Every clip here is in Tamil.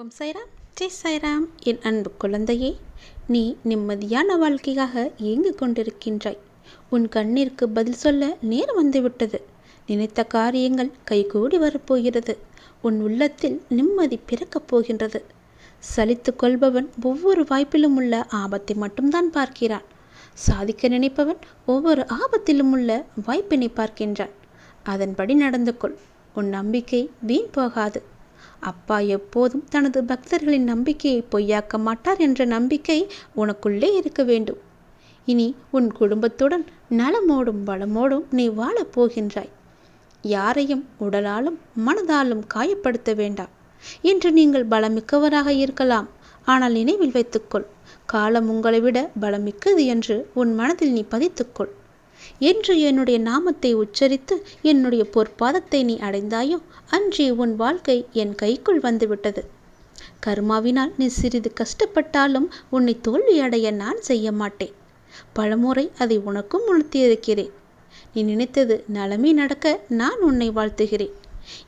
ஓம் சைராம் ஜெய் சைராம் என் அன்பு குழந்தையே நீ நிம்மதியான வாழ்க்கையாக ஏங்கிக் கொண்டிருக்கின்றாய். உன் கண்ணிற்கு பதில் சொல்ல நேரம் வந்துவிட்டது. நினைத்த காரியங்கள் கைகூடி வரப்போகிறது. உன் உள்ளத்தில் நிம்மதி பிறக்கப் போகின்றது. சலித்து கொள்பவன் ஒவ்வொரு வாய்ப்பிலும் உள்ள ஆபத்தை மட்டும்தான் பார்க்கிறான். சாதிக்க நினைப்பவன் ஒவ்வொரு ஆபத்திலும் உள்ள வாய்ப்பினை பார்க்கின்றான். அதன்படி நடந்து கொள் உன் நம்பிக்கை வீண் போகாது. அப்பா எப்போதும் தனது பக்தர்களின் நம்பிக்கையை பொய்யாக்க மாட்டார் என்ற நம்பிக்கை உனக்குள்ளே இருக்க வேண்டும். இனி உன் குடும்பத்துடன் நலமோடும் வளமோடும் நீ வாழப் போகின்றாய். யாரையும் உடலாலும் மனதாலும் காயப்படுத்த வேண்டாம். இன்று நீங்கள் பலமிக்கவராக இருக்கலாம். ஆனால் நினைவில் வைத்துக்கொள். காலம் உங்களை விட பலமிக்கது என்று உன் மனதில் நீ பதித்துக்கொள். என்று என்னுடைய நாமத்தை உச்சரித்து என்னுடைய பொற்பாதத்தை நீ அடைந்தாயோ? அன்றே உன் வாழ்க்கை என் கைக்குள் வந்துவிட்டது. கர்மாவினால் நீ சிறிது கஷ்டப்பட்டாலும் உன்னை தோல்வியடைய நான் செய்ய மாட்டேன். பலமுறை அதை உனக்கும் உணர்த்தியிருக்கிறேன். நீ நினைத்தது நலமே நடக்க நான் உன்னை வாழ்த்துகிறேன்.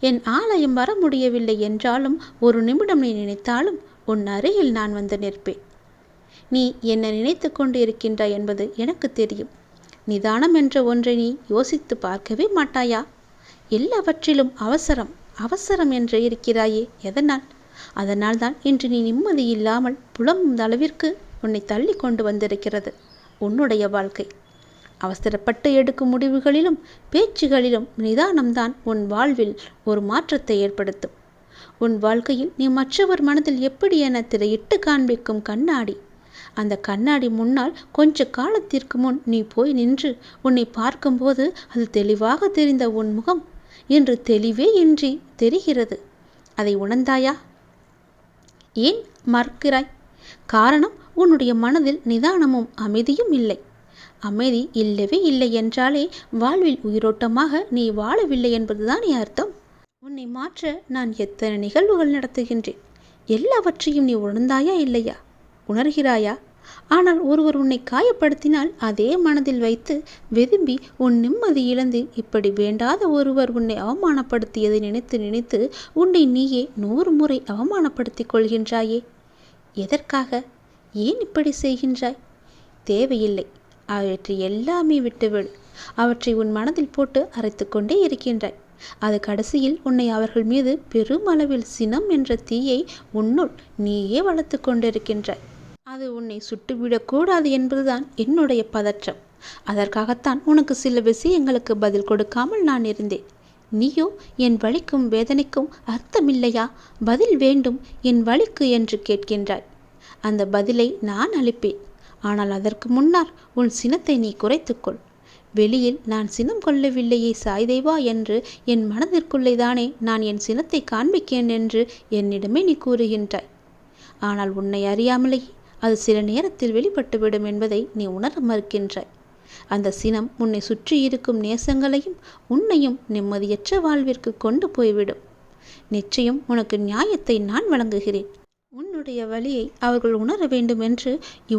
என் ஆலயம் வர முடியவில்லை என்றாலும் ஒரு நிமிடம் நீ நினைத்தாலும் உன் அருகில் நான் வந்து நிற்பேன். நீ என்ன நினைத்து கொண்டு இருக்கின்றாய் என்பது எனக்கு தெரியும். நிதானம் என்ற ஒன்றை நீ யோசித்து பார்க்கவே மாட்டாயா? எல்லாவற்றிலும் அவசரம் அவசரம் என்று இருக்கிறாயே எதனால்? அதனால் தான் இன்று நீ நிம்மதி இல்லாமல் புலம்பும் அளவிற்கு உன்னை தள்ளி கொண்டு வந்திருக்கிறது உன்னுடைய வாழ்க்கை. அவசரப்பட்டு எடுக்கும் முடிவுகளிலும் பேச்சுகளிலும் நிதானம்தான் உன் வாழ்வில் ஒரு மாற்றத்தை ஏற்படுத்தும். உன் வாழ்க்கையில் நீ மற்றவர் மனதில் எப்படி என திரையிட்டு காண்பிக்கும் கண்ணாடி அந்த கண்ணாடி முன்னால் கொஞ்ச காலத்திற்கு முன் நீ போய் நின்று உன்னை பார்க்கும்போது அது தெளிவாக தெரிந்த உன் முகம் இன்று தெளிவே இன்றி தெரிகிறது. அதை உணர்ந்தாயா? ஏன் மறுக்கிறாய்? காரணம் உன்னுடைய மனதில் நிதானமும் அமைதியும் இல்லை. அமைதி இல்லவே இல்லை என்றாலே வாழ்வில் உயிரோட்டமாக நீ வாழவில்லை என்பதுதான் அர்த்தம். உன்னை மாற்ற நான் எத்தனை நிகழ்வுகள் நடத்துகின்றேன்? எல்லாவற்றையும் நீ உணர்ந்தாயா இல்லையா? உணர்கிறாயா? ஆனால் ஒருவர் உன்னை காயப்படுத்தினால் அதே மனதில் வைத்து விரும்பி உன் நிம்மதி இழந்து இப்படி வேண்டாத ஒருவர் உன்னை அவமானப்படுத்தியதை நினைத்து நினைத்து உன்னை நீயே நூறு முறை அவமானப்படுத்திக் கொள்கின்றாயே. எதற்காக? ஏன் இப்படி செய்கின்றாய்? தேவையில்லை. அவற்றை எல்லாமே விட்டுவிடு. அவற்றை உன் மனதில் போட்டு அரைத்து கொண்டே இருக்கின்றாய். அது கடைசியில் உன்னை அவர்கள் மீது பெருமளவில் சினம் என்ற தீயை உன்னுள் நீயே வளர்த்து கொண்டிருக்கின்றாய். அது உன்னை சுட்டுவிடக்கூடாது என்பதுதான் என்னுடைய பதற்றம். அதற்காகத்தான் உனக்கு சில விஷயங்களுக்கு பதில் கொடுக்காமல் நான் இருந்தேன். நீயோ என் வழிக்கும் வேதனைக்கும் அர்த்தமில்லையா? பதில் வேண்டும் என் வழிக்கு என்று கேட்கின்றாய் அந்த பதிலை நான் அளிப்பேன். ஆனால் அதற்கு முன்னால் உன் சினத்தை நீ குறைத்துக்கொள். வெளியில் நான் சினம் கொள்ளவில்லையே சாய்தேவா என்று என் மனதிற்குள்ளே தானே நான் என் சினத்தை காண்பிக்கேன் என்று என்னிடமே நீ கூறுகின்றாய். ஆனால் உன்னை அறியாமலேயே அது சில நேரத்தில் வெளிப்பட்டுவிடும் என்பதை நீ உணர மறுக்கின்றாய் அந்த சினம் உன்னை சுற்றி இருக்கும் நேசங்களையும் உன்னையும் நிம்மதியற்ற வாழ்விற்கு கொண்டு போய்விடும். நிச்சயம் உனக்கு நியாயத்தை நான் வழங்குகிறேன். உன்னுடைய வழியை அவர்கள் உணர வேண்டும் என்று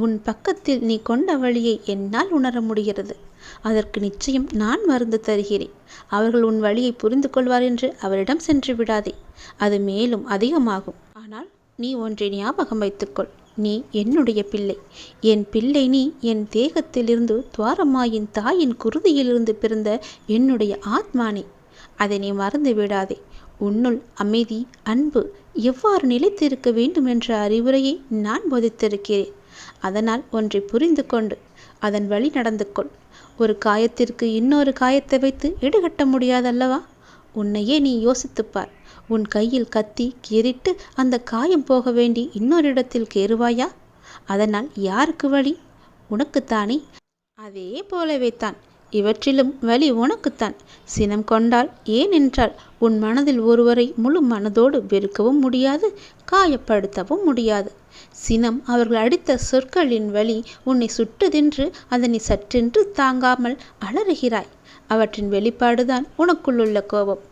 உன் பக்கத்தில் நீ கொண்ட வழியை என்னால் உணர முடிகிறது. அதற்கு நிச்சயம் நான் மருந்து தருகிறேன். அவர்கள் உன் வழியை புரிந்து கொள்வார் என்று அவரிடம் சென்று விடாதே. அது மேலும் அதிகமாகும். ஆனால் நீ ஒன்றை ஞாபகம் வைத்துக்கொள். நீ என்னுடைய பிள்ளை. என் பிள்ளை நீ என் தேகத்திலிருந்து துவாரமாயின் தாயின் குருதியிலிருந்து பிறந்த என்னுடைய ஆத்மானி. அதை நீ மறந்து விடாதே. உன்னுள் அமைதி அன்பு எவ்வாறு நிலைத்திருக்க வேண்டும் என்ற அறிவுரையை நான் போதித்திருக்கிறேன். அதனால் ஒன்றை புரிந்து கொண்டு அதன் வழி நடந்து கொள். ஒரு காயத்திற்கு இன்னொரு காயத்தை வைத்து ஈடுகட்ட முடியாதல்லவா? உன்னையே நீ யோசித்துப்பார். உன் கையில் கத்தி கீறிட்டு அந்த காயம் போக வேண்டி இன்னொரு இடத்தில் கேறுவாயா? அதனால் யாருக்கு வழி? உனக்குத்தானே. அதே போலவே தான். இவற்றிலும் வழி உனக்குத்தான். சினம் கொண்டால் ஏன் என்றால் உன் மனதில் ஒருவரை முழு மனதோடு வெறுக்கவும் முடியாது காயப்படுத்தவும் முடியாது. சினம் அவர்கள் அடித்த சொற்களின் வழி உன்னை சுட்டுதின்று அதனை சற்றென்று தாங்காமல் அலறுகிறாய். அவற்றின் வெளிப்பாடுதான் உனக்குள்ளுள்ள கோபம்.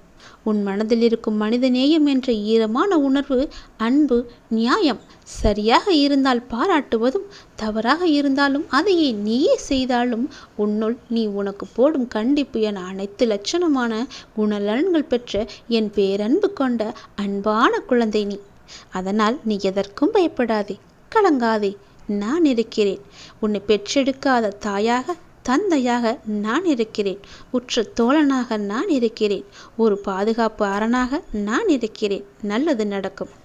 உன் மனதில் இருக்கும் மனித நேயம் என்ற ஈரமான உணர்வு அன்பு நியாயம் சரியாக இருந்தால் பாராட்டுவதும் தவறாக இருந்தாலும் அதையே நீயே செய்தாலும் உன்னுள் நீ உனக்கு போடும் கண்டிப்பு என அனைத்து லட்சணமான குணநலன்கள் பெற்ற என் பேரன்பு கொண்ட அன்பான குழந்தை நீ. அதனால் நீ எதற்கும் பயப்படாதே கலங்காதே. நான் இருக்கிறேன். உன்னை பெற்றெடுக்காத தாயாக தந்தையாக நான் இருக்கிறேன். உற்ற தோழனாக நான் இருக்கிறேன். ஒரு பாதுகாப்பு அரணாக நான் இருக்கிறேன். நல்லது நடக்கும்.